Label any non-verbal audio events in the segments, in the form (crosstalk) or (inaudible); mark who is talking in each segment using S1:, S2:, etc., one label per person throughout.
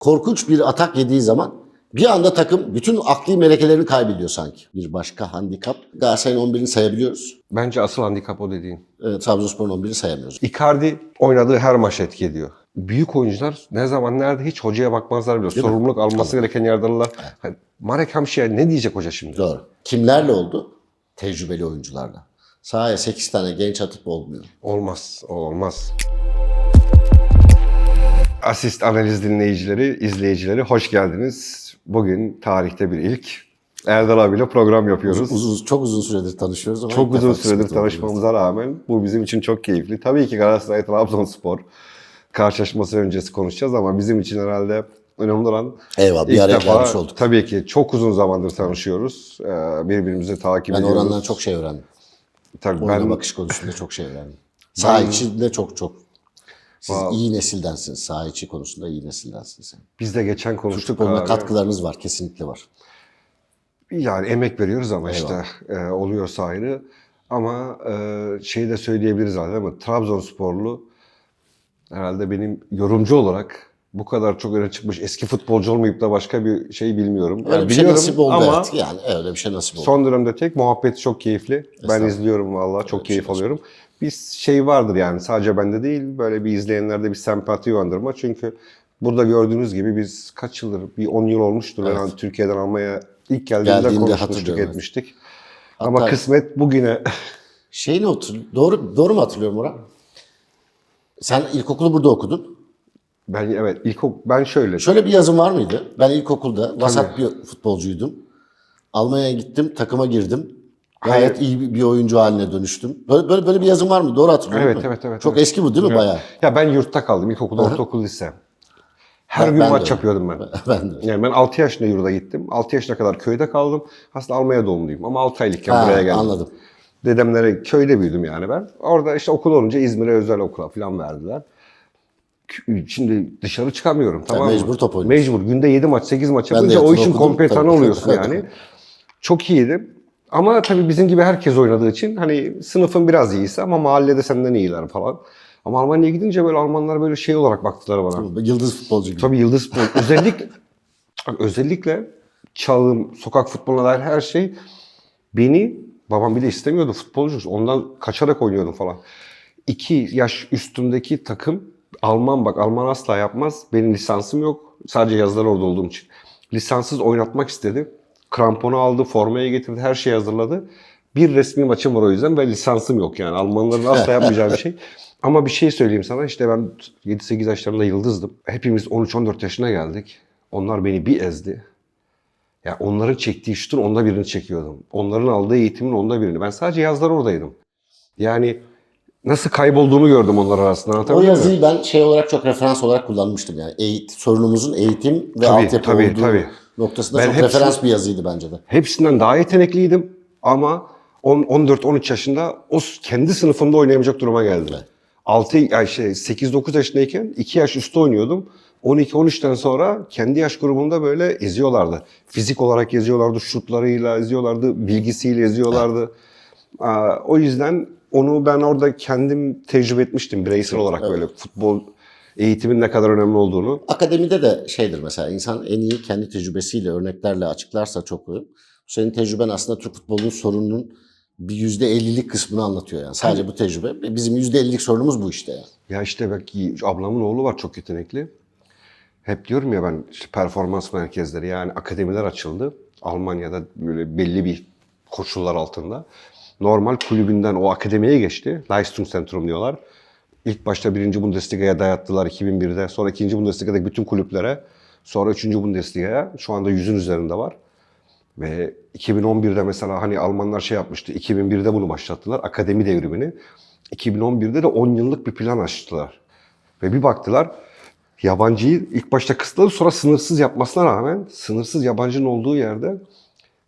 S1: korkunç bir atak yediği zaman bir anda takım bütün akli melekelerini kaybediyor sanki. Bir başka handikap. Galatasaray'ın 11'ini sayabiliyoruz.
S2: Bence asıl handikap o dediğin.
S1: E, Trabzonspor'un 11'ini sayamıyoruz.
S2: Icardi oynadığı her maç etki ediyor. Büyük oyuncular ne zaman nerede hiç hocaya bakmazlar bile.
S1: Değil mi?
S2: Sorumluluk alması gereken yerde alırlar. Hani Marek Hamşiyer ne diyecek hoca şimdi?
S1: Doğru. Kimlerle oldu? Tecrübeli oyuncularla. Sahaya 8 tane genç atıp olmuyor.
S2: Olmaz, olmaz. Asist analiz dinleyicileri, izleyicileri hoş geldiniz. Bugün tarihte bir ilk. Erdal abiyle program yapıyoruz.
S1: Uzun, çok uzun süredir tanışıyoruz ama
S2: Çok uzun süredir
S1: oldu.
S2: tanışmamıza rağmen bu bizim için çok keyifli. Tabii ki Galatasaray Trabzonspor karşılaşması öncesi konuşacağız ama bizim için herhalde önemli olan
S1: Eyvallah bir araya
S2: defa
S1: gelmiş olduk.
S2: tabii ki çok uzun zamandır tanışıyoruz. Ee, birbirimizi takip
S1: Ben
S2: ediyoruz.
S1: orandan çok şey öğrendim.
S2: tabii
S1: Oyuna
S2: ben
S1: bakış konusunda çok şey öğrendim. Saha içinde çok çok. Siz
S2: Vallahi-
S1: iyi nesildensiniz. Saha içi konusunda iyi nesildensiniz. Yani.
S2: biz de geçen konuştuk.
S1: Futboluna
S2: abi.
S1: katkılarınız var. Kesinlikle var.
S2: Yani emek veriyoruz ama
S1: Eyvallah.
S2: işte e, oluyorsa ayrı. Ama e, şeyi de söyleyebiliriz zaten ama Trabzonsporlu herhalde benim yorumcu olarak bu kadar çok öne çıkmış eski futbolcu olmayıp da başka bir şey bilmiyorum.
S1: Öyle
S2: Yani
S1: bir şey nasip oldu
S2: ama
S1: evet. Yani öyle bir şey nasip oldu.
S2: son dönemde tek muhabbeti çok keyifli. Ben izliyorum vallahi çok
S1: Öyle şey
S2: keyif
S1: nasip
S2: alıyorum. Bir şey vardır yani sadece bende değil böyle bir izleyenlerde bir sempati uyandırma. Çünkü burada gördüğünüz gibi biz kaç yıldır bir 10 yıl olmuştur.
S1: Evet.
S2: hani Türkiye'den almaya ilk geldiğimde,
S1: Geldiğinde
S2: konuşmuştuk
S1: evet.
S2: etmiştik.
S1: Hatta-
S2: Ama kısmet bugüne (laughs)
S1: Şeyini otur. Doğru doğru mu hatırlıyorum Orhan? Sen ilkokulu burada okudun.
S2: ben evet ilk ben şöyle
S1: Şöyle bir yazım var mıydı? Ben ilkokulda vasat bir futbolcuydum. Almanya'ya gittim, takıma girdim. Gayet
S2: Hayır.
S1: iyi bir- oyuncu haline dönüştüm. Böyle böyle, böyle bir yazım var mı? Doğru hatırlıyorum.
S2: Evet, evet, evet,
S1: Çok
S2: evet.
S1: eski bu değil mi bayağı?
S2: ya ben yurtta kaldım ilkokul, ortaokul, lise. Her
S1: Ben-
S2: gün
S1: ben de
S2: maç
S1: öyle.
S2: yapıyordum ben. (laughs)
S1: ben de.
S2: Yani ben 6 yaşında yurda gittim. 6 yaşına kadar köyde kaldım. Aslında Almanya doğumluyum ama 6 aylıkken
S1: Ha,
S2: buraya geldim.
S1: anladım.
S2: Dedemlere köyde büyüdüm yani ben. Orada işte okul olunca İzmir'e özel okula falan verdiler. Şimdi dışarı çıkamıyorum tamam mı?
S1: mecbur top oynuyorsun.
S2: Mecbur. Günde 7 maç 8 maç
S1: de
S2: yapınca o işin kompetanı oluyorsun (laughs) yani. Çok iyiydi. Ama tabii bizim gibi herkes oynadığı için hani sınıfın biraz iyisi ama mahallede senden iyiler falan. Ama Almanya'ya gidince böyle Almanlar böyle şey olarak baktılar bana.
S1: Yıldız futbolcu gibi.
S2: Tabii Yıldız Spor. Özellikle özellikle çağım, sokak futboluna dair her şey beni babam bile istemiyordu futbolcu. Ondan kaçarak oynuyordum falan. İki yaş üstümdeki takım Alman bak Alman asla yapmaz. Benim lisansım yok. Sadece yazlar orada olduğum için. Lisanssız oynatmak istedi. Kramponu aldı, formaya getirdi, her şeyi hazırladı. Bir resmi maçım var o yüzden ve lisansım yok yani. Almanların asla yapmayacağı bir şey. (laughs) Ama bir şey söyleyeyim sana. işte ben 7-8 yaşlarında yıldızdım. Hepimiz 13-14 yaşına geldik. Onlar beni bir ezdi. Ya onların çektiği şutun onda birini çekiyordum. Onların aldığı eğitimin onda birini. Ben sadece yazlar oradaydım. Yani nasıl kaybolduğumu gördüm onlar arasında.
S1: O
S2: Anlatabiliyor
S1: yazıyı ben şey olarak çok referans olarak kullanmıştım yani. Eğit, sorunumuzun eğitim ve
S2: Tabii,
S1: altyapı
S2: tabii,
S1: olduğu
S2: tabii.
S1: Noktasında
S2: Ben
S1: çok
S2: hepsini-
S1: referans bir yazıydı bence de.
S2: Hepsinden daha yetenekliydim ama 10 14-13 yaşında o kendi sınıfımda oynayamayacak duruma geldim. 6 yani şey 8-9 yaşındayken 2 yaş üstü oynuyordum. 12-13'ten sonra kendi yaş grubumda böyle eziyorlardı. Fizik olarak eziyorlardı, şutlarıyla eziyorlardı, bilgisiyle eziyorlardı. Aa, O yüzden onu ben orada kendim tecrübe etmiştim bireysel olarak böyle futbol eğitimin ne kadar önemli olduğunu.
S1: Akademide de şeydir mesela insan en iyi kendi tecrübesiyle, örneklerle açıklarsa çok iyi. Senin tecrüben aslında Türk futbolunun sorununun bir yüzde ellilik kısmını anlatıyor yani. Sadece bu tecrübe. Bizim yüzde ellilik sorunumuz bu işte yani.
S2: Ya işte belki ablamın oğlu var çok yetenekli. Hep diyorum ya ben işte performans merkezleri yani akademiler açıldı. Almanya'da böyle belli bir koşullar altında. Normal kulübünden o akademiye geçti. Leistungszentrum diyorlar. İlk başta 1. Bundesliga'ya dayattılar 2001'de. Sonra 2. Bundesliga'daki bütün kulüplere. Sonra 3. Bundesliga'ya. Şu anda 100'ün üzerinde var. Ve 2011'de mesela hani Almanlar şey yapmıştı. 2001'de bunu başlattılar. Akademi devrimini. 2011'de de 10 yıllık bir plan açtılar. Ve bir baktılar yabancıyı ilk başta kısıtladı sonra sınırsız yapmasına rağmen sınırsız yabancının olduğu yerde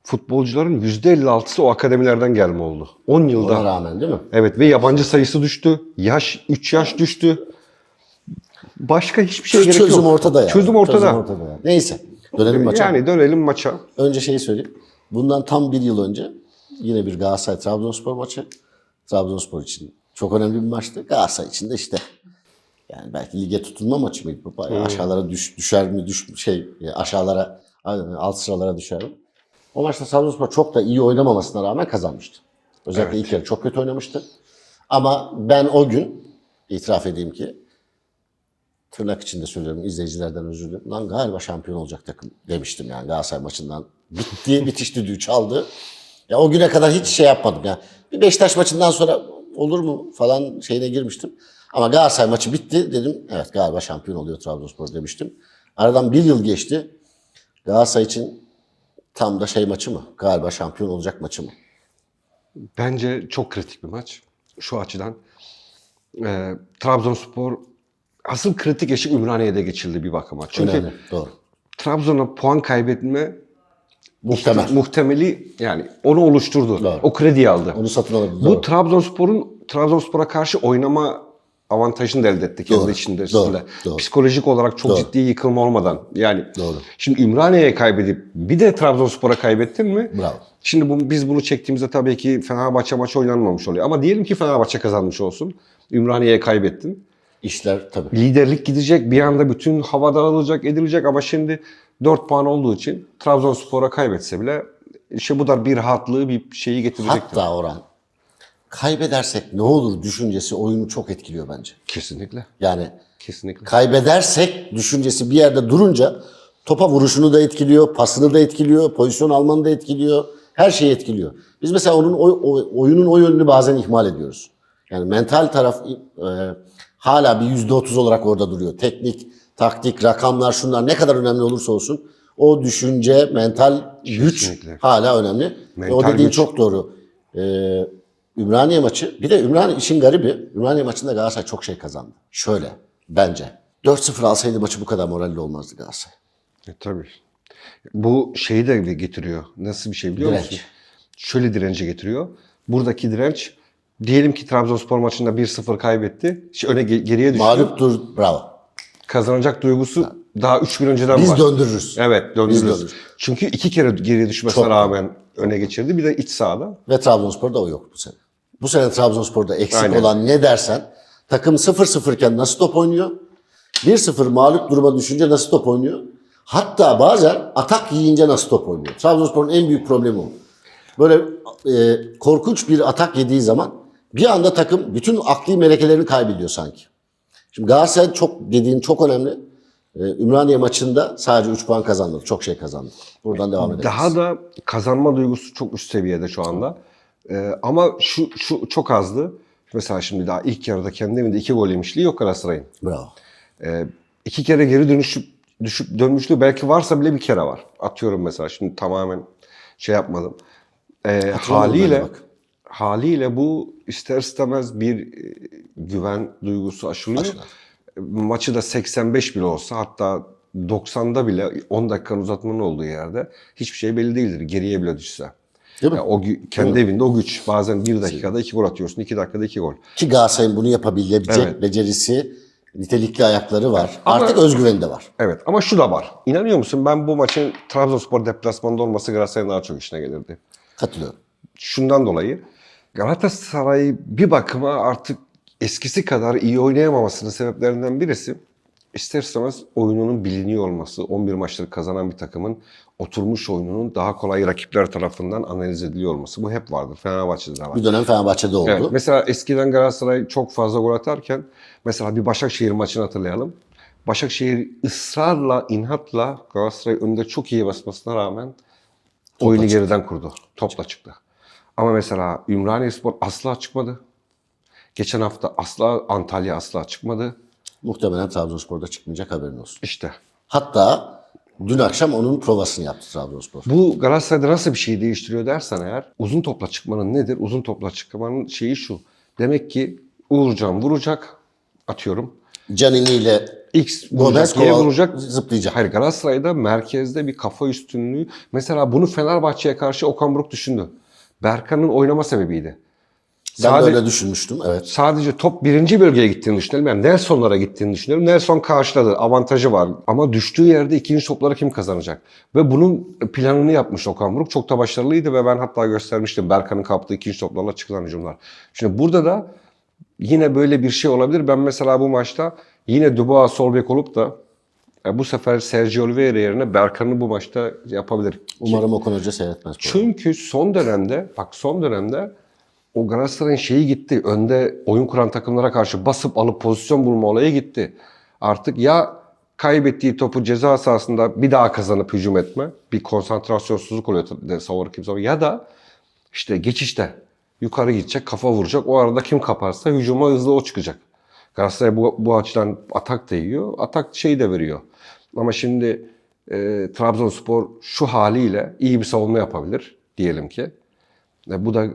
S2: futbolcuların %56'sı o akademilerden gelme oldu. 10 yılda.
S1: Ona rağmen değil mi?
S2: Evet ve yabancı sayısı düştü. Yaş 3 yaş düştü. Başka hiçbir şey gerek yok.
S1: Çözüm ortada yani.
S2: Çözüm ortada.
S1: yani. Neyse. Dönelim maça.
S2: Yani dönelim maça.
S1: Önce şeyi söyleyeyim. Bundan tam bir yıl önce yine bir Galatasaray Trabzonspor maçı. Trabzonspor için çok önemli bir maçtı. Galatasaray için de işte Yani belki lige tutunma maçı mıydı? bu? Bayağı Aşağılara düş, düşer mi? Düş, şey aşağılara alt sıralara düşer mi? O maçta Trabzonspor çok da iyi oynamamasına rağmen kazanmıştı. Özellikle ilk yarı çok kötü oynamıştı. Ama ben o gün itiraf edeyim ki tırnak içinde söylüyorum izleyicilerden özür dilerim. Lan galiba şampiyon olacak takım demiştim yani Galatasaray maçından. Bitti, (laughs) bitiş düdüğü çaldı. Ya o güne kadar hiç şey yapmadım ya. Bir Beşiktaş maçından sonra olur mu falan şeyine girmiştim. Ama Galatasaray maçı bitti dedim. Evet galiba şampiyon oluyor Trabzonspor demiştim. Aradan bir yıl geçti. Galatasaray için tam da şey maçı mı? Galiba şampiyon olacak maçı mı?
S2: Bence çok kritik bir maç. Şu açıdan. Ee, Trabzonspor asıl kritik eşik Ümraniye'de geçildi bir bakıma. Çünkü
S1: Önemli. Doğru.
S2: Trabzon'a puan kaybetme
S1: Muhtemel.
S2: muhtemeli yani onu oluşturdu.
S1: Doğru.
S2: O krediyi aldı.
S1: Onu satın alabilir.
S2: Bu Trabzonspor'un Trabzonspor'a karşı oynama avantajını da elde etti kendi
S1: Doğru,
S2: içinde.
S1: doğru, doğru.
S2: Psikolojik olarak çok
S1: Doğru.
S2: ciddi yıkılma olmadan. Yani
S1: Doğru.
S2: şimdi Ümraniye'ye kaybedip bir de Trabzonspor'a kaybettin mi?
S1: Bravo.
S2: Şimdi bu, biz bunu çektiğimizde tabii ki Fenerbahçe maçı oynanmamış oluyor. Ama diyelim ki Fenerbahçe kazanmış olsun. Ümraniye'ye kaybettin.
S1: İşler tabii.
S2: Liderlik gidecek. Bir anda bütün hava dağılacak, edilecek. Ama şimdi 4 puan olduğu için Trabzonspor'a kaybetse bile işte bu da bir rahatlığı, bir şeyi getirecektir.
S1: Hatta Orhan kaybedersek ne olur düşüncesi oyunu çok etkiliyor bence.
S2: Kesinlikle.
S1: Yani
S2: Kesinlikle.
S1: kaybedersek düşüncesi bir yerde durunca topa vuruşunu da etkiliyor, pasını da etkiliyor, pozisyon almanı da etkiliyor. Her şeyi etkiliyor. Biz mesela onun oy- oy- oyunun o yönünü bazen ihmal ediyoruz. Yani mental taraf e, hala bir yüzde otuz olarak orada duruyor. Teknik, taktik, rakamlar şunlar ne kadar önemli olursa olsun o düşünce, mental güç
S2: Kesinlikle.
S1: hala önemli. Ve o
S2: Mental
S1: dediğin
S2: güç.
S1: çok doğru. Ee, Ümraniye maçı, bir de Ümraniye işin garibi, Ümraniye maçında Galatasaray çok şey kazandı. Şöyle, bence. 4-0 alsaydı maçı bu kadar moralli olmazdı Galatasaray.
S2: E, tabii. Bu şeyi de getiriyor. Nasıl bir şey biliyor
S1: Direnç.
S2: musun? Şöyle direnci getiriyor. Buradaki direnç diyelim ki Trabzonspor maçında 1-0 kaybetti. İşte öne ge- geriye düştü.
S1: Mağluptur, bravo.
S2: Kazanacak duygusu daha 3 gün önceden
S1: Biz
S2: var.
S1: döndürürüz.
S2: Evet döndürürüz.
S1: döndürürüz.
S2: Çünkü iki kere geriye düşmesine
S1: Çok.
S2: rağmen öne geçirdi. Bir de iç sahada.
S1: Ve Trabzonspor'da o yok bu sene. Bu sene Trabzonspor'da eksik
S2: Aynen.
S1: olan ne dersen, takım 0-0 iken nasıl top oynuyor? 1-0 mağlup duruma düşünce nasıl top oynuyor? Hatta bazen atak yiyince nasıl top oynuyor? Trabzonspor'un en büyük problemi o. Böyle e, korkunç bir atak yediği zaman bir anda takım bütün akli melekelerini kaybediyor sanki. Şimdi Galatasaray çok dediğin çok önemli. E, Ümraniye maçında sadece 3 puan kazandı. Çok şey kazandı. Buradan devam edelim.
S2: Daha da kazanma duygusu çok üst seviyede şu anda. Ee, ama şu, şu çok azdı. Mesela şimdi daha ilk yarıda kendi evinde iki gol yemişliği yok Galatasaray'ın.
S1: Bravo.
S2: Ee, iki kere geri dönüşüp düşüp dönmüşlüğü belki varsa bile bir kere var. Atıyorum mesela şimdi tamamen şey yapmadım. Ee, haliyle haliyle bu ister istemez bir e, güven duygusu aşılıyor.
S1: Aşılar.
S2: Maçı da 85 bile olsa hatta 90'da bile 10 dakikanın uzatmanın olduğu yerde hiçbir şey belli değildir. Geriye bile düşse.
S1: Değil mi?
S2: Yani o kendi evinde o güç. Bazen bir dakikada iki gol atıyorsun, iki dakikada iki gol.
S1: Ki Galatasaray'ın bunu yapabilecek
S2: Evet.
S1: becerisi, nitelikli ayakları var.
S2: Ama-
S1: Artık özgüveni de var.
S2: Evet ama şu da var. İnanıyor musun ben bu maçın Trabzonspor deplasmanında olması Galatasaray'ın daha çok işine gelirdi.
S1: Katılıyorum.
S2: Şundan dolayı Galatasaray bir bakıma artık eskisi kadar iyi oynayamamasının sebeplerinden birisi ister istemez oyununun biliniyor olması. 11 maçları kazanan bir takımın oturmuş oyununun daha kolay rakipler tarafından analiz ediliyor olması. Bu hep vardır. Fenerbahçe'de de var.
S1: Bir dönem Fenerbahçe'de oldu.
S2: Evet, mesela eskiden Galatasaray çok fazla gol atarken mesela bir Başakşehir maçını hatırlayalım. Başakşehir ısrarla, inatla Galatasaray önünde çok iyi basmasına rağmen oyunu geriden kurdu. Topla çıktı. Ama mesela Ümraniyespor asla çıkmadı. Geçen hafta asla Antalya asla çıkmadı.
S1: Muhtemelen Trabzonspor'da çıkmayacak haberin olsun.
S2: İşte
S1: Hatta dün akşam onun provasını yaptı Trabzonspor.
S2: bu Galatasaray'da nasıl bir şey değiştiriyor dersen eğer uzun topla çıkmanın nedir? Uzun topla çıkmanın şeyi şu. Demek ki Uğurcan vuracak atıyorum.
S1: Canini ile
S2: X vuracak, Y vuracak.
S1: zıplayacak.
S2: Hayır Galatasaray'da merkezde bir kafa üstünlüğü. Mesela bunu Fenerbahçe'ye karşı Okan Buruk düşündü. Berkan'ın oynama sebebiydi.
S1: Ben
S2: Sade-
S1: de öyle düşünmüştüm. Evet.
S2: Sadece top birinci bölgeye gittiğini düşünelim. Yani Nelson'lara gittiğini düşünelim. Nelson karşıladı. Avantajı var. Ama düştüğü yerde ikinci topları kim kazanacak? Ve bunun planını yapmış Okan Buruk. Çok da başarılıydı ve ben hatta göstermiştim Berkan'ın kaptığı ikinci toplarla çıkılan hücumlar. Şimdi burada da yine böyle bir şey olabilir. Ben mesela bu maçta yine Dubois sol bek olup da e, bu sefer Sergio Oliveira yerine Berkan'ı bu maçta yapabilir.
S1: Umarım Okan Hoca seyretmez.
S2: Çünkü son dönemde bak son dönemde o Galatasaray'ın şeyi gitti. Önde oyun kuran takımlara karşı basıp alıp pozisyon bulma olayı gitti. Artık ya kaybettiği topu ceza sahasında bir daha kazanıp hücum etme. Bir konsantrasyonsuzluk oluyor de savunur kim savunur. Ya da işte geçişte yukarı gidecek, kafa vuracak. O arada kim kaparsa hücuma hızlı o çıkacak. Galatasaray bu, bu açıdan atak da yiyor. Atak şeyi de veriyor. Ama şimdi e, Trabzonspor şu haliyle iyi bir savunma yapabilir diyelim ki. E, bu da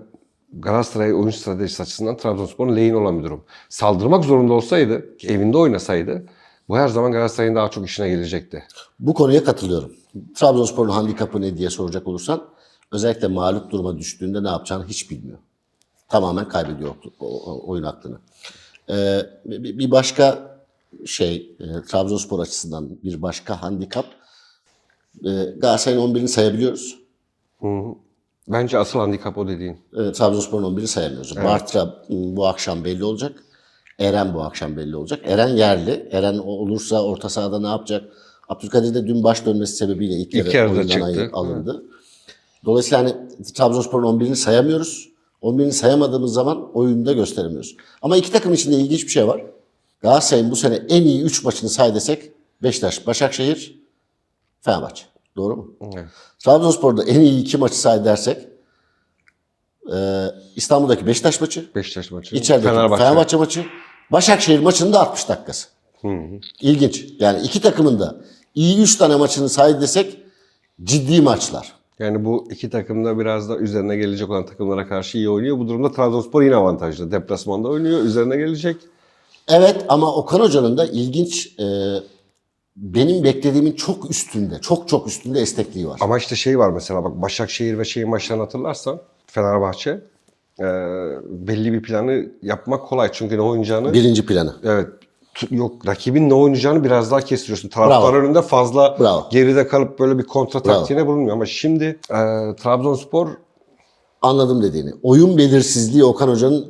S2: Galatasaray oyun stratejisi açısından Trabzonspor'un lehine olan bir durum. Saldırmak zorunda olsaydı, evinde oynasaydı bu her zaman Galatasaray'ın daha çok işine gelecekti.
S1: Bu konuya katılıyorum. Trabzonspor'un handikapı ne diye soracak olursan özellikle mağlup duruma düştüğünde ne yapacağını hiç bilmiyor. Tamamen kaybediyor oyun aklını. Ee, bir başka şey e, Trabzonspor açısından bir başka handikap e, Galatasaray'ın 11'ini sayabiliyoruz.
S2: Bence asıl handikap o dediğin.
S1: E, Trabzonspor'un 11'ini sayamıyoruz. Bartra m, bu akşam belli olacak. Eren bu akşam belli olacak. Eren yerli. Eren olursa orta sahada ne yapacak? Abdülkadir de dün baş dönmesi sebebiyle ilk,
S2: İlk
S1: yarı oyundan alındı. Dolayısıyla hani Trabzonspor'un 11'ini sayamıyoruz. 11'ini sayamadığımız zaman oyunda gösteremiyoruz. Ama iki takım içinde ilginç bir şey var. Galatasaray'ın bu sene en iyi 3 maçını say desek Beşiktaş, Başakşehir, Fenerbahçe. Doğru mu?
S2: Evet.
S1: Trabzonspor'da en iyi iki maçı say dersek e, İstanbul'daki Beşiktaş maçı,
S2: Beşiktaş maçı.
S1: içerideki Fenerbahçe. maçı, Başakşehir maçının da 60 dakikası. İlginç. Yani iki takımın da iyi 3 tane maçını say desek ciddi maçlar.
S2: Yani bu iki takım da biraz da üzerine gelecek olan takımlara karşı iyi oynuyor. Bu durumda Trabzonspor yine avantajlı. Deplasmanda oynuyor, üzerine gelecek.
S1: Evet ama Okan Hoca'nın da ilginç e, benim beklediğimin çok üstünde, çok çok üstünde esnekliği var.
S2: Ama işte şey var mesela bak Başakşehir ve şeyin maçlarını hatırlarsan Fenerbahçe e, belli bir planı yapmak kolay. Çünkü ne oynayacağını
S1: Birinci planı.
S2: evet yok rakibin ne oynayacağını biraz daha kestiriyorsun. Taraftar
S1: Bravo.
S2: önünde fazla
S1: Bravo.
S2: geride kalıp böyle bir kontra taktiğine bulunmuyor. Ama şimdi e, Trabzonspor
S1: Anladım dediğini. Oyun belirsizliği Okan Hoca'nın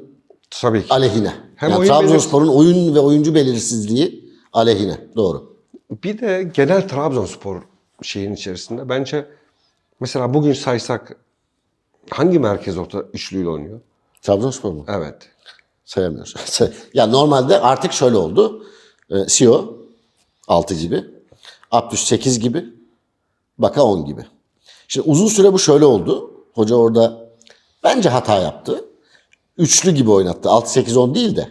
S2: tabii ki
S1: aleyhine.
S2: Hem
S1: yani
S2: oyun
S1: Trabzonspor'un oyun ve oyuncu belirsizliği aleyhine. Doğru.
S2: Bir de genel Trabzonspor şeyin içerisinde bence mesela bugün saysak hangi merkez orta üçlüyle oynuyor?
S1: Trabzonspor mu?
S2: Evet.
S1: Sayamıyoruz. (laughs) ya normalde artık şöyle oldu. E, Sio 6 gibi. Abdüş 8 gibi. Baka 10 gibi. Şimdi uzun süre bu şöyle oldu. Hoca orada bence hata yaptı. Üçlü gibi oynattı. 6-8-10 değil de.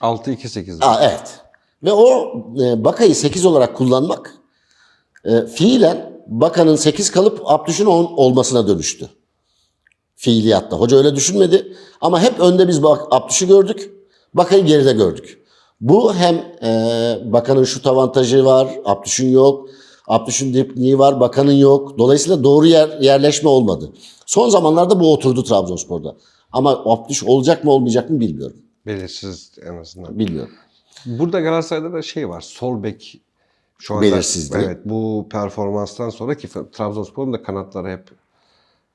S2: 6-2-8.
S1: Aa, evet. Ve o e, Baka'yı 8 olarak kullanmak e, fiilen Baka'nın 8 kalıp Abdüş'ün 10 olmasına dönüştü. Fiiliyatta. Hoca öyle düşünmedi. Ama hep önde biz bak, Abdüş'ü gördük. Baka'yı geride gördük. Bu hem e, Baka'nın şut avantajı var, Abdüş'ün yok. Abdüş'ün dripliği var, Baka'nın yok. Dolayısıyla doğru yer, yerleşme olmadı. Son zamanlarda bu oturdu Trabzonspor'da. Ama Abdüş olacak mı olmayacak mı bilmiyorum.
S2: Belirsiz en azından.
S1: Bilmiyorum.
S2: Burada Galatasaray'da da şey var. Sol bek şu anda
S1: Belirsizliği.
S2: Evet bu performanstan sonra ki Trabzonspor'un da kanatları hep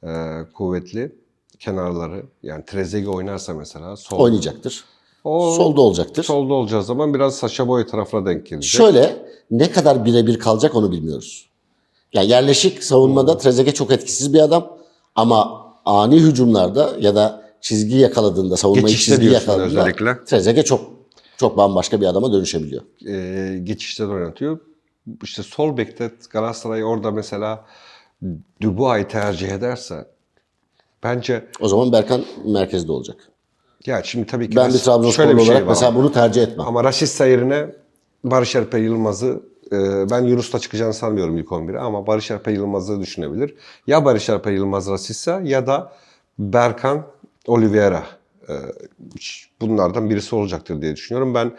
S2: e, kuvvetli. Kenarları yani Trezeguet oynarsa mesela sol,
S1: Oynayacaktır.
S2: o,
S1: Solda olacaktır.
S2: solda olacağı zaman biraz Saşa Boy tarafına denk gelecek.
S1: Şöyle ne kadar birebir kalacak onu bilmiyoruz. Yani yerleşik savunmada Trezeguet çok etkisiz bir adam ama ani hücumlarda ya da çizgi yakaladığında, savunmayı
S2: Geçişte
S1: çizgi yakaladığında
S2: özellikle.
S1: Trezeguet çok çok bambaşka bir adama dönüşebiliyor.
S2: e, geçişte de oynatıyor. İşte sol bekte Galatasaray orada mesela Dubois'ı tercih ederse bence
S1: O zaman Berkan merkezde olacak.
S2: ya şimdi tabii ki
S1: Ben bir Trabzonsporlu
S2: şey
S1: olarak
S2: var
S1: mesela bunu tercih etmem.
S2: Ama Raşit yerine Barış Alper Yılmaz'ı e, ben Yunus'ta çıkacağını sanmıyorum ilk 11'e ama Barış Alper Yılmaz'ı düşünebilir. Ya Barış Alper Yılmaz Rasissa ya da Berkan Oliveira. E, bunlardan birisi olacaktır diye düşünüyorum. Ben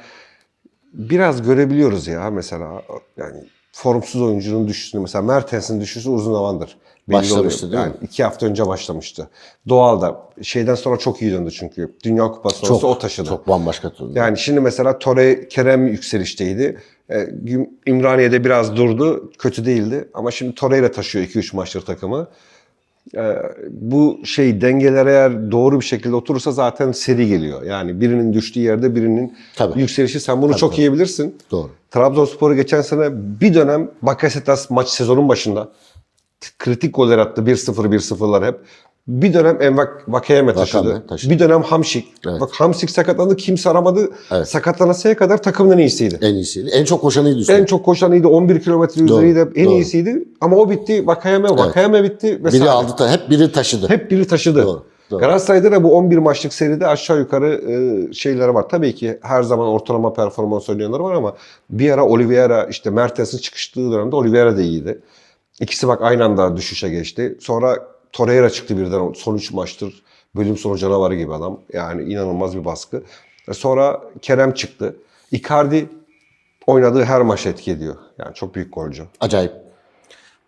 S2: biraz görebiliyoruz ya mesela yani formsuz oyuncunun düşüşünü mesela Mertens'in düşüşü uzun zamandır. belli
S1: Başlamıştı
S2: oluyor.
S1: değil mi?
S2: yani iki hafta önce başlamıştı. Doğal da şeyden sonra çok iyi döndü çünkü. Dünya Kupası sonrası o taşıdı.
S1: Çok bambaşka turnu.
S2: Yani şimdi mesela Tore Kerem yükselişteydi. E, Ümraniye'de biraz durdu. Kötü değildi. Ama şimdi Tore ile taşıyor 2-3 maçtır takımı. Ee, bu şey dengeler eğer doğru bir şekilde oturursa zaten seri geliyor. Yani birinin düştüğü yerde birinin
S1: Tabii.
S2: yükselişi sen bunu
S1: Tabii,
S2: çok
S1: tabii.
S2: iyi bilirsin.
S1: Doğru.
S2: Trabzonspor'u geçen sene bir dönem Bakasetas maç sezonun başında kritik goller attı. 1-0 1-0'lar hep. Bir dönem Envak Vakayeme taşıdı.
S1: Vakame taşıdı.
S2: Bir dönem Hamşik.
S1: Evet.
S2: Bak Hamşik sakatlandı kimse aramadı.
S1: Evet.
S2: Sakatlanasıya kadar takımın en iyisiydi.
S1: En iyisi. En çok koşanıydı üstelik.
S2: En çok koşanıydı. 11 kilometre üzeriydi. En
S1: doğru.
S2: iyisiydi. Ama o bitti. Vakayeme, Vakayeme bitti. Vesaire.
S1: Biri aldı da hep biri taşıdı.
S2: Hep biri taşıdı.
S1: Doğru, doğru.
S2: Galatasaray'da da bu 11 maçlık seride aşağı yukarı e, şeyleri var. Tabii ki her zaman ortalama performans oynayanlar var ama bir ara Oliveira işte Mertens'in çıkıştığı dönemde Oliveira da iyiydi. İkisi bak aynı anda düşüşe geçti. Sonra Torreira çıktı birden son 3 maçtır. Bölüm sonu canavarı gibi adam. Yani inanılmaz bir baskı. E Sonra Kerem çıktı. Icardi oynadığı her maç etki ediyor. Yani çok büyük golcü.
S1: Acayip.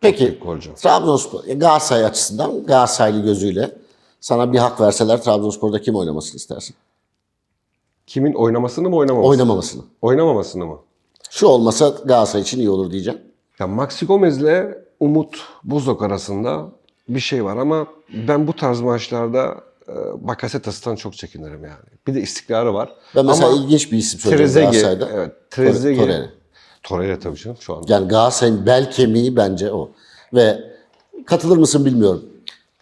S1: Peki. Trabzonspor, Galatasaray açısından Galatasaraylı gözüyle sana bir hak verseler Trabzonspor'da kim oynamasını istersin?
S2: Kimin oynamasını mı oynamamasını?
S1: Oynamamasını.
S2: Oynamamasını mı?
S1: Şu olmasa Galatasaray için iyi olur diyeceğim.
S2: Ya Maxi Gomez'le Umut Bozok arasında bir şey var ama ben bu tarz maçlarda e, Bakasetas'tan çok çekinirim yani. Bir de istikrarı var.
S1: Ben mesela
S2: ama
S1: ilginç bir isim söyleyeceğim
S2: Trezeguet,
S1: Galatasaray'da.
S2: evet, Trezeguet.
S1: Torreira.
S2: Torreira tabii canım şu anda.
S1: Yani Galatasaray'ın bel kemiği bence o. Ve katılır mısın bilmiyorum.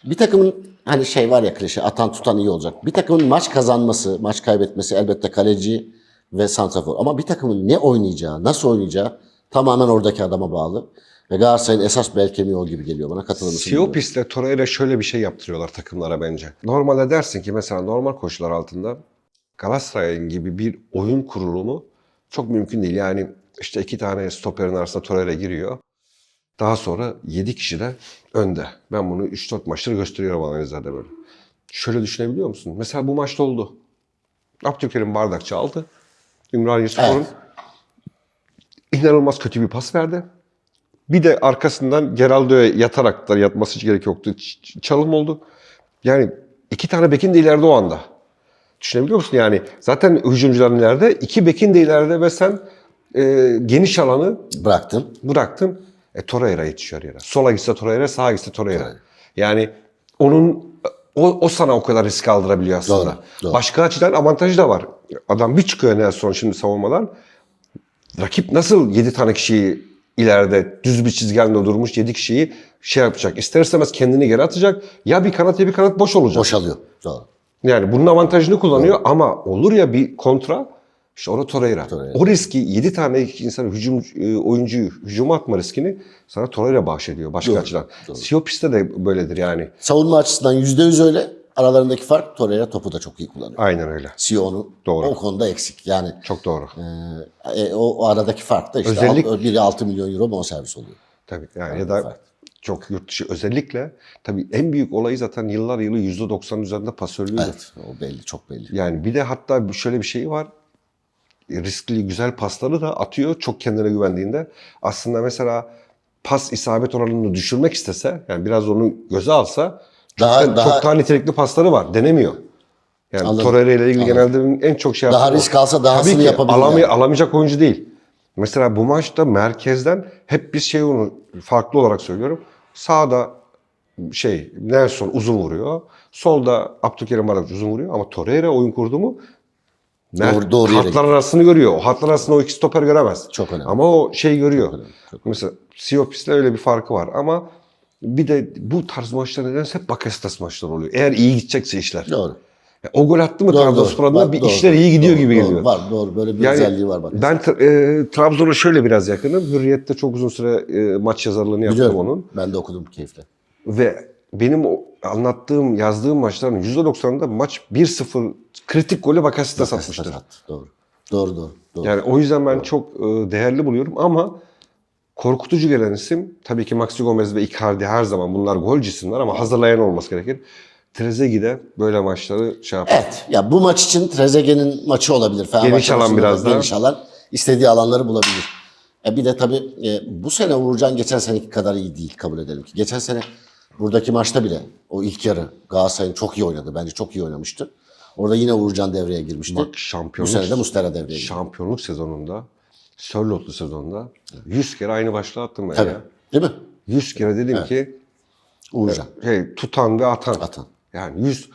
S1: Bir takımın hani şey var ya klişe atan tutan iyi olacak. Bir takımın maç kazanması, maç kaybetmesi elbette kaleci ve santrafor. Ama bir takımın ne oynayacağı, nasıl oynayacağı tamamen oradaki adama bağlı. Ve Galatasaray'ın esas bel kemiği o gibi geliyor bana. Katılır mısın.
S2: Siopis'le Torreira şöyle bir şey yaptırıyorlar takımlara bence. Normalde dersin ki mesela normal koşullar altında Galatasaray'ın gibi bir oyun kurulumu çok mümkün değil. Yani işte iki tane stoperin arasında Torreira giriyor. Daha sonra 7 kişi de önde. Ben bunu 3-4 maçtır gösteriyorum analizlerde böyle. Şöyle düşünebiliyor musun? Mesela bu maçta oldu. Abdülkerim Bardakçı aldı. Ümraniye Spor'un
S1: Evet.
S2: inanılmaz kötü bir pas verdi. Bir de arkasından Geraldo'ya yatarak da yatması hiç gerek yoktu. Ç- Çalım oldu. Yani iki tane bekin de ileride o anda. Düşünebiliyor musun? Yani zaten hücumcuların ileride, iki bekin de ileride ve sen e, geniş alanı
S1: Bıraktın.
S2: bıraktın. E Torreira yetişiyor yere. Sola gitse Torreira, sağa gitse Torreira.
S1: Torreira.
S2: Yani onun o, o sana o kadar risk aldırabiliyor aslında.
S1: Doğru, doğru.
S2: Başka açıdan avantajı da var. Adam bir çıkıyor Nelson şimdi savunmadan. Rakip nasıl 7 tane kişiyi ileride düz bir çizgende durmuş 7 kişiyi şey yapacak. İster istemez kendini geri atacak. Ya bir kanat ya bir kanat boş olacak.
S1: Boşalıyor. Doğru.
S2: Yani bunun avantajını kullanıyor ama olur ya bir kontra işte orada Torreira.
S1: Torreira.
S2: O riski 7 tane insan hücum e, oyuncuyu hücuma atma riskini sana Torreira bahşediyor başka
S1: Doğru,
S2: açıdan.
S1: doğru.
S2: Siyopis'te de böyledir yani.
S1: Savunma açısından %100 öyle. Aralarındaki fark Torreira topu da çok iyi kullanıyor.
S2: Aynen öyle.
S1: Sion'u
S2: Doğru.
S1: o konuda eksik. Yani
S2: Çok doğru.
S1: e, e, o, o aradaki fark da işte
S2: Özellik-
S1: alt- biri 6 milyon euro bonservis oluyor.
S2: Tabii yani
S1: Aynen,
S2: ya da
S1: fark.
S2: çok yurt dışı özellikle tabii en büyük olayı zaten yıllar yılı %90 üzerinde pasörlüğüdür.
S1: Evet, o belli, çok belli.
S2: Yani bir de hatta şöyle bir şey var. Riskli güzel pasları da atıyor çok kendine güvendiğinde. Aslında mesela pas isabet oranını düşürmek istese yani biraz onu göze alsa
S1: Daha-
S2: da,
S1: daha-
S2: çok daha nitelikli pasları var. Denemiyor. Yani
S1: Anladım.
S2: Torreira ile ilgili
S1: Anladım.
S2: genelde en çok şey
S1: Daha risk alsa dahasını yapabilir
S2: alamay-
S1: yani.
S2: alamayacak oyuncu değil. Mesela bu maçta merkezden hep bir şey onu farklı olarak söylüyorum. Sağda şey Nelson uzun vuruyor. Solda Abdülkerim Barak uzun vuruyor ama Torreira oyun kurdu mu
S1: Doğru- doğru yere
S2: hatlar arasını görüyor. O hatlar arasında o iki stoper göremez.
S1: Çok önemli.
S2: Ama o şey görüyor.
S1: önemli, çok
S2: Mesela Siopis'le öyle bir farkı var ama bir de bu tarz maçlar nedense hep Bakasetas maçları oluyor. Eğer iyi gidecekse işler.
S1: Doğru.
S2: Ya O gol attı mı
S1: Doğru,
S2: Trabzonspor
S1: doğru.
S2: adına
S1: Var,
S2: bir
S1: doğru,
S2: işler iyi gidiyor
S1: doğru,
S2: gibi
S1: doğru.
S2: geliyor.
S1: Var, doğru. Böyle bir
S2: Yani
S1: özelliği var bak.
S2: Ben e, Trabzon'a şöyle biraz yakınım. Hürriyet'te çok uzun süre e, maç yazarlığını yaptım
S1: Biliyorum.
S2: onun.
S1: Ben de okudum keyifle.
S2: Ve benim o anlattığım, yazdığım maçların %90'ında maç 1-0 kritik golü Bakasetas atmıştır.
S1: Doğru. Doğru, doğru. doğru.
S2: Yani o yüzden ben çok e, değerli buluyorum ama korkutucu gelen isim tabii ki Maxi Gomez ve Icardi her zaman bunlar golcü isimler ama hazırlayan olması gerekir. Trezeguet de böyle maçları şey yapar.
S1: Evet. Ya bu maç için Trezeguet'in maçı olabilir. Fenerbahçe
S2: Geniş alan biraz
S1: da. Geniş alan. istediği alanları bulabilir. E bir de tabii e, bu sene Uğurcan geçen seneki kadar iyi değil kabul edelim ki. Geçen sene buradaki maçta bile o ilk yarı Galatasaray'ın çok iyi oynadı. Bence çok iyi oynamıştı. Orada yine Uğurcan devreye girmişti.
S2: Bak
S1: bu
S2: şampiyonluk,
S1: sene de Mustera devreye girdi.
S2: şampiyonluk sezonunda, Sörlotlu sezonunda 100 kere aynı başlığı attım ben
S1: Tabii.
S2: ya.
S1: Değil mi?
S2: 100 kere dedim ki
S1: Uğurcan.
S2: Şey, tutan ve atan.
S1: Atan.
S2: Yani 100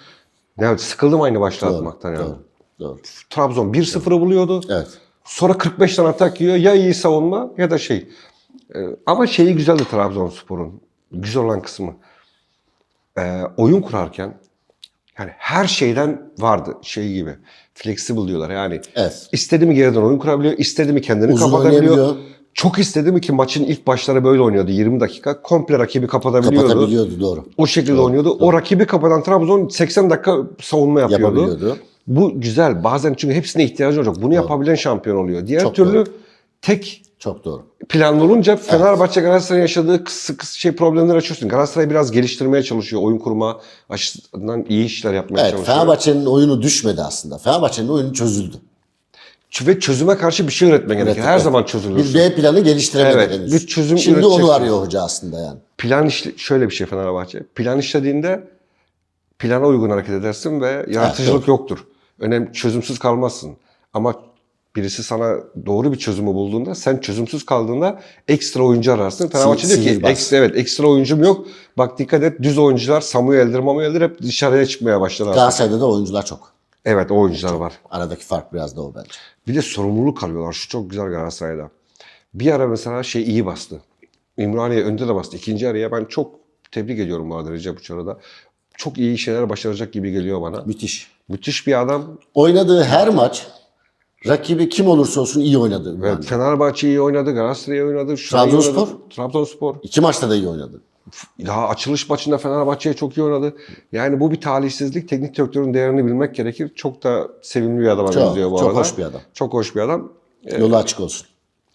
S2: ne sıkıldım aynı
S1: Doğru,
S2: atmaktan yani.
S1: doğru, doğru.
S2: Trabzon 1-0'ı buluyordu.
S1: Evet.
S2: Sonra 45 tane atak yiyor. Ya iyi savunma ya da şey. Ee, ama şeyi güzeldi Trabzonspor'un. Güzel olan kısmı. Ee, oyun kurarken yani her şeyden vardı şey gibi. Flexible diyorlar yani.
S1: Evet.
S2: İstedi mi geriden oyun kurabiliyor, istedi mi kendini
S1: Uzun
S2: kapatabiliyor. Çok istedi mi ki maçın ilk başları böyle oynuyordu 20 dakika. Komple rakibi kapatabiliyordu.
S1: Kapatabiliyordu doğru.
S2: O şekilde oynuyordu. O rakibi kapatan Trabzon 80 dakika savunma yapıyordu.
S1: Yapabiliyordu.
S2: Bu güzel. Bazen çünkü hepsine ihtiyacı olacak. Bunu yapabilen şampiyon oluyor. Diğer
S1: Çok
S2: türlü
S1: doğru.
S2: tek
S1: Çok doğru.
S2: planlı olunca Fenerbahçe Galatasaray'ın yaşadığı kısa, kısa şey problemleri açıyorsun. Galatasaray biraz geliştirmeye çalışıyor. Oyun kurma açısından iyi işler yapmaya
S1: Evet
S2: çalışıyor.
S1: Fenerbahçe'nin oyunu düşmedi aslında. Fenerbahçe'nin oyunu çözüldü.
S2: Ve çözüme karşı bir şey üretmen gerekiyor.
S1: Evet,
S2: Her
S1: evet.
S2: zaman çözülür.
S1: Bir B planı geliştiremedi
S2: Evet,
S1: henüz.
S2: bir çözüm
S1: Şimdi onu arıyor hoca aslında yani.
S2: Plan işle- şöyle bir şey Fenerbahçe. Plan işlediğinde plana uygun hareket edersin ve yaratıcılık yoktur. Önemli çözümsüz kalmazsın. Ama birisi sana doğru bir çözümü bulduğunda sen çözümsüz kaldığında ekstra oyuncu ararsın. Fenerbahçe diyor ki
S1: sihirbaz.
S2: ekstra, evet ekstra oyuncum yok. Bak dikkat et düz oyuncular Samuel'dir Mamuel'dir hep dışarıya çıkmaya başladı. artık.
S1: Galatasaray'da da oyuncular çok.
S2: Evet o oyuncular var.
S1: Aradaki fark biraz da o bence.
S2: Bir de sorumluluk alıyorlar. Şu çok güzel Galatasaray'da. Bir ara mesela şey iyi bastı. İmraniye önde de bastı. İkinci araya ben çok tebrik ediyorum bu arada Recep Uçar'a da. Çok iyi şeyler başaracak gibi geliyor bana.
S1: Müthiş.
S2: Müthiş bir adam.
S1: Oynadığı her maç rakibi kim olursa olsun iyi oynadı.
S2: Evet. Fenerbahçe iyi oynadı, Galatasaray iyi oynadı.
S1: Trabzonspor?
S2: oynadı. Trabzonspor.
S1: İki maçta da iyi oynadı.
S2: Daha açılış maçında Fenerbahçe'ye çok iyi oynadı. Yani bu bir talihsizlik. Teknik direktörün değerini bilmek gerekir. Çok da sevimli bir adama
S1: Çok,
S2: benziyor bu
S1: çok
S2: arada.
S1: hoş bir adam.
S2: Çok hoş bir adam.
S1: Yolu açık olsun.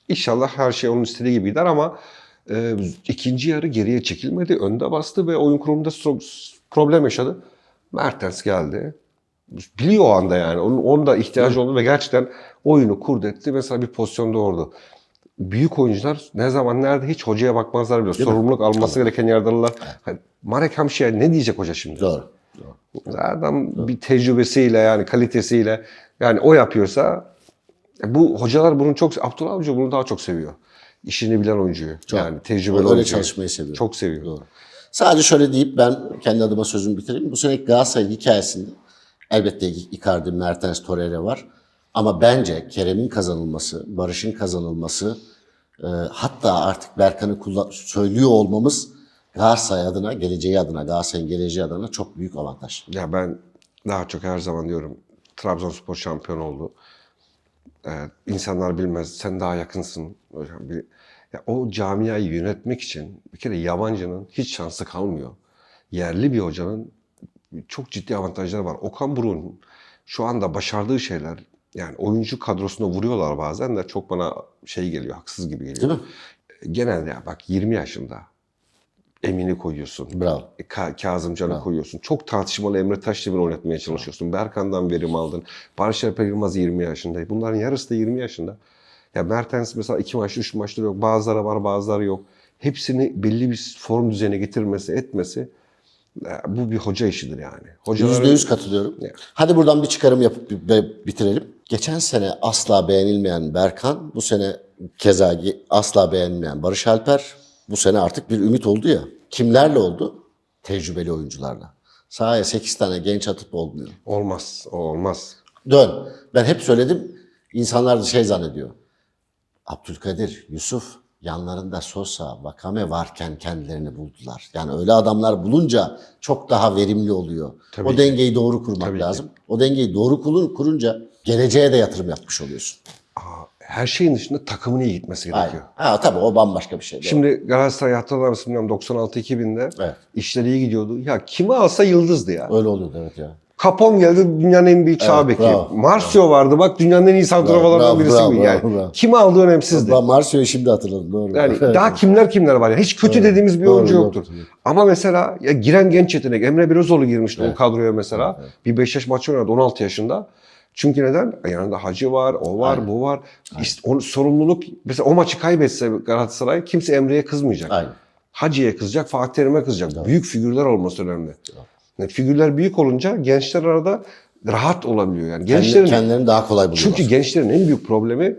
S2: İnşallah her şey onun istediği gibi gider ama e, ikinci yarı geriye çekilmedi. Önde bastı ve oyun kurumunda stro- problem yaşadı. Mertens geldi. Biliyor o anda yani. Onun, onun da ihtiyacı oldu ve gerçekten oyunu kurdu etti. Mesela bir pozisyon doğurdu. Büyük oyuncular ne zaman nerede hiç hocaya bakmazlar bile.
S1: mi?
S2: Sorumluluk alması gereken yerde alırlar. Hani Marek Hamşiyer ne diyecek hoca şimdi?
S1: Doğru.
S2: Adam bir tecrübesiyle yani kalitesiyle yani o yapıyorsa bu hocalar bunu çok Abdullah Avcı bunu daha çok seviyor. İşini bilen oyuncuyu.
S1: Çok.
S2: Yani tecrübeli
S1: Öyle
S2: oyuncuyu.
S1: çalışmayı seviyor.
S2: Çok seviyor.
S1: Doğru. Sadece şöyle deyip ben kendi adıma sözümü bitireyim. Bu seneki Galatasaray hikayesinde elbette Icardi, Mertens, Torreira var. Ama bence Kerem'in kazanılması, Barış'ın kazanılması, e, hatta artık Berkan'ı söylüyor olmamız Galatasaray adına, geleceği adına, Galatasaray'ın geleceği adına çok büyük avantaj.
S2: Ya ben daha çok her zaman diyorum Trabzonspor şampiyon oldu. Ee, insanlar bilmez. Sen daha yakınsın. Ya o camiayı yönetmek için bir kere yabancının hiç şansı kalmıyor. Yerli bir hocanın çok ciddi avantajları var. Okan Buruk'un şu anda başardığı şeyler yani oyuncu kadrosuna vuruyorlar bazen de çok bana şey geliyor, haksız gibi geliyor.
S1: Değil mi?
S2: Genelde ya bak 20 yaşında Emin'i koyuyorsun.
S1: Bravo.
S2: Ka- Kazımcan'ı koyuyorsun. Çok tartışmalı Emre Taşdemir'i oynatmaya çalışıyorsun. Berkan'dan verim aldın. Barış Alper Yılmaz 20 yaşında. Bunların yarısı da 20 yaşında. Ya Mertens mesela iki maçta, üç maçta yok. Bazıları var, bazıları yok. Hepsini belli bir form düzeyine getirmesi, etmesi bu bir hoca işidir yani. Hocaların-
S1: Yüzde yüz katılıyorum.
S2: Evet.
S1: Hadi buradan bir çıkarım yapıp bi- bi- bitirelim. Geçen sene asla beğenilmeyen Berkan, bu sene keza asla beğenilmeyen Barış Alper, bu sene artık bir ümit oldu ya. Kimlerle oldu? Tecrübeli oyuncularla. Sahaya 8 tane genç atıp olmuyor.
S2: Olmaz, o olmaz.
S1: Dön. Ben hep söyledim. İnsanlar da şey zannediyor. Abdülkadir, Yusuf yanlarında Sosa, Vakame varken kendilerini buldular. Yani öyle adamlar bulunca çok daha verimli oluyor.
S2: Tabii
S1: o
S2: ki.
S1: dengeyi doğru kurmak
S2: Tabii ki.
S1: lazım. O dengeyi doğru kurun, kurunca geleceğe de yatırım yapmış oluyorsun.
S2: Aa, her şeyin dışında takımın iyi gitmesi gerekiyor.
S1: Aynen. Ha tabii o bambaşka bir şey.
S2: Şimdi Galatasaray hatırlar mısın bilmiyorum 96-2000'de
S1: Evet.
S2: işleri iyi gidiyordu. Ya kimi alsa yıldızdı ya.
S1: öyle oluyordu evet ya.
S2: Capon geldi dünyanın en büyük çağ beki.
S1: bravo,
S2: Marcio vardı bak dünyanın en iyi santraforlarından
S1: Bravo,
S2: birisi
S1: bravo,
S2: mi yani?
S1: bravo.
S2: Kimi aldığı önemsizdi.
S1: Ben Marsio'yu şimdi hatırladım. Doğru.
S2: Yani
S1: Evet.
S2: daha kimler kimler var ya. Hiç kötü dediğimiz bir
S1: Doğru,
S2: oyuncu
S1: yoktur.
S2: yoktur. Ama mesela ya giren genç yetenek Emre Belözoğlu girmişti o kadroya mesela. Bir Beşiktaş maçı oynadı 16 yaşında. Çünkü neden? E, Yanında Hacı var, o var, bu var. İşte onun sorumluluk mesela o maçı kaybetse Galatasaray kimse Emre'ye kızmayacak.
S1: Aynen.
S2: Hacı'ya kızacak, Fatih Terim'e kızacak. Büyük figürler olması önemli. Yani figürler büyük olunca gençler arada rahat olabiliyor yani. Gençlerin
S1: kendilerini daha kolay buluyorlar.
S2: çünkü gençlerin en büyük problemi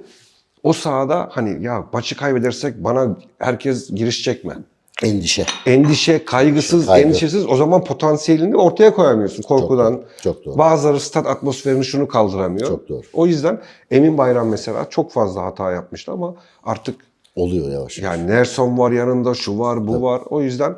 S2: o sahada hani ya maçı kaybedersek bana herkes giriş çekme.
S1: Endişe.
S2: Endişe, kaygısız,
S1: Kaygı.
S2: endişesiz o zaman potansiyelini ortaya koyamıyorsun korkudan.
S1: doğru, çok doğru.
S2: Bazıları stat atmosferini şunu kaldıramıyor.
S1: Çok doğru.
S2: O yüzden Emin Bayram mesela çok fazla hata yapmıştı ama artık
S1: Oluyor yavaş. yavaş.
S2: yani Nelson var yanında, şu var, bu var. O yüzden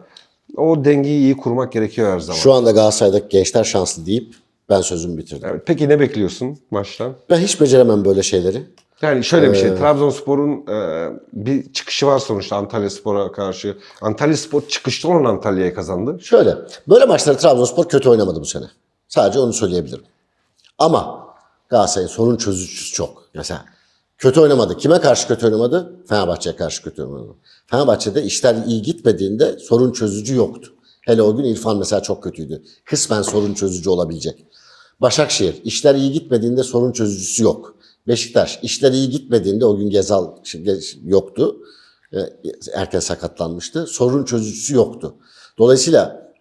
S2: o dengeyi iyi kurmak gerekiyor her zaman.
S1: Şu anda Galatasaray'daki gençler şanslı deyip ben sözümü bitirdim.
S2: Evet, peki ne bekliyorsun maçtan?
S1: Ben hiç beceremem böyle şeyleri.
S2: Yani şöyle bir şey,
S1: Ee,
S2: Trabzonspor'un e, bir çıkışı var sonuçta Antalya Spor'a karşı. Antalya Spor çıkışta olan Antalya'ya kazandı.
S1: Şöyle, böyle maçları Trabzonspor kötü oynamadı bu sene. Sadece onu söyleyebilirim. Ama Galatasaray'ın sorun çözücüsü çok. Mesela kötü oynamadı. Kime karşı kötü oynamadı? Fenerbahçe'ye karşı kötü oynamadı. Fenerbahçe'de işler iyi gitmediğinde sorun çözücü yoktu. Hele o gün İrfan mesela çok kötüydü. Kısmen sorun çözücü olabilecek. Başakşehir, işler iyi gitmediğinde sorun çözücüsü yok. Beşiktaş, işler iyi gitmediğinde o gün Gezal yoktu. E, Erken sakatlanmıştı. Sorun çözücüsü yoktu. Dolayısıyla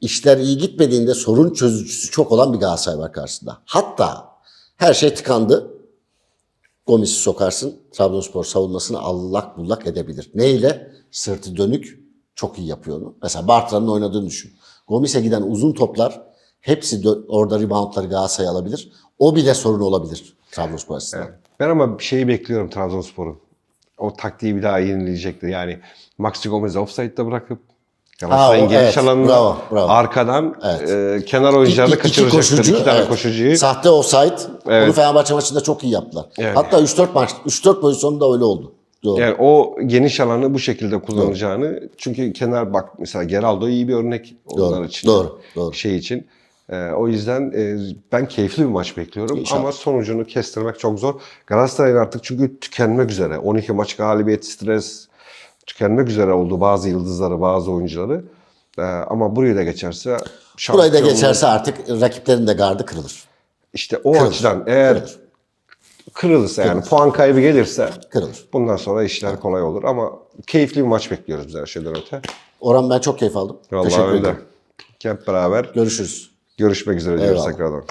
S1: işler iyi gitmediğinde sorun çözücüsü çok olan bir Galatasaray var karşısında. Hatta her şey tıkandı. Gomis'i sokarsın. Trabzonspor savunmasını allak bullak edebilir. Neyle? Sırtı dönük. Çok iyi yapıyor onu. Mesela Bartra'nın oynadığını düşün. Gomis'e giden uzun toplar hepsi orada reboundları Galatasaray alabilir. O bile sorun olabilir Trabzonspor açısından.
S2: Ben ama bir şeyi bekliyorum Trabzonspor'un. O taktiği bir daha yenileyecektir. Yani Maxi Gomez'i offside'da bırakıp Galatasaray'ın geniş
S1: evet,
S2: alanına
S1: bravo, bravo.
S2: arkadan
S1: Evet.
S2: e, kenar oyuncularını kaçıracaktır.
S1: koşucu,
S2: iki tane
S1: evet.
S2: koşucuyu.
S1: Sahte offside.
S2: Evet.
S1: Bunu Fenerbahçe maçında çok iyi yaptılar.
S2: Evet.
S1: Hatta 3-4 maç, 3-4 pozisyonda öyle oldu. Doğru.
S2: Yani o geniş alanı bu şekilde kullanacağını. Çünkü kenar bak mesela Geraldo iyi bir örnek onlar
S1: Doğru,
S2: için.
S1: doğru, doğru.
S2: Şey için. E, o yüzden e, ben keyifli bir maç bekliyorum
S1: İnşallah.
S2: ama sonucunu kestirmek çok zor. Galatasaray'ın artık çünkü tükenmek üzere. 12 maç galibiyet, stres tükenmek üzere oldu bazı yıldızları, bazı oyuncuları. E, ama burayı da geçerse
S1: Burayı da geçerse artık rakiplerin de gardı kırılır.
S2: işte o
S1: Kırılır,
S2: açıdan eğer
S1: kırılır.
S2: kırılırsa yani puan kaybı gelirse
S1: Kırılır.
S2: bundan sonra işler kolay olur ama keyifli bir maç bekliyoruz biz her şeyden öte.
S1: Orhan ben çok keyif aldım.
S2: Vallahi
S1: Teşekkür
S2: öyle.
S1: ederim.
S2: Hep beraber
S1: Görüşürüz.
S2: görüşmek üzere diyoruz
S1: Eyvallah.
S2: tekrardan.